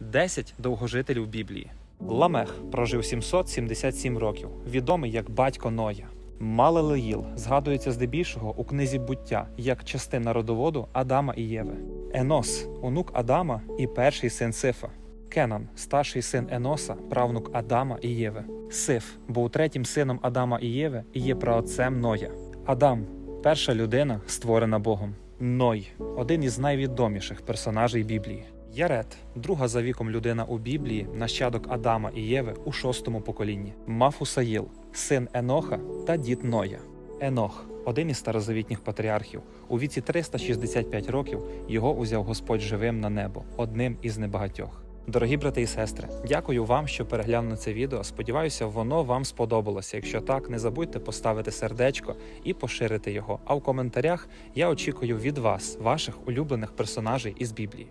10 довгожителів Біблії. Ламех прожив 777 років, відомий як батько Ноя. Малелеїл згадується здебільшого у книзі буття як частина родоводу Адама і Єви. Енос онук Адама і перший син Сифа. Кенан, старший син Еноса, правнук Адама і Єви. Сиф був третім сином Адама і Єви і є праотцем Ноя. Адам перша людина, створена Богом. Ной один із найвідоміших персонажей Біблії. Ярет, друга за віком людина у Біблії, нащадок Адама і Єви у шостому поколінні. Мафусаїл, син Еноха та дід Ноя. Енох один із старозавітніх патріархів. У віці 365 років його узяв Господь живим на небо, одним із небагатьох. Дорогі брати і сестри, дякую вам, що переглянули це відео. Сподіваюся, воно вам сподобалося. Якщо так, не забудьте поставити сердечко і поширити його. А в коментарях я очікую від вас, ваших улюблених персонажей із Біблії.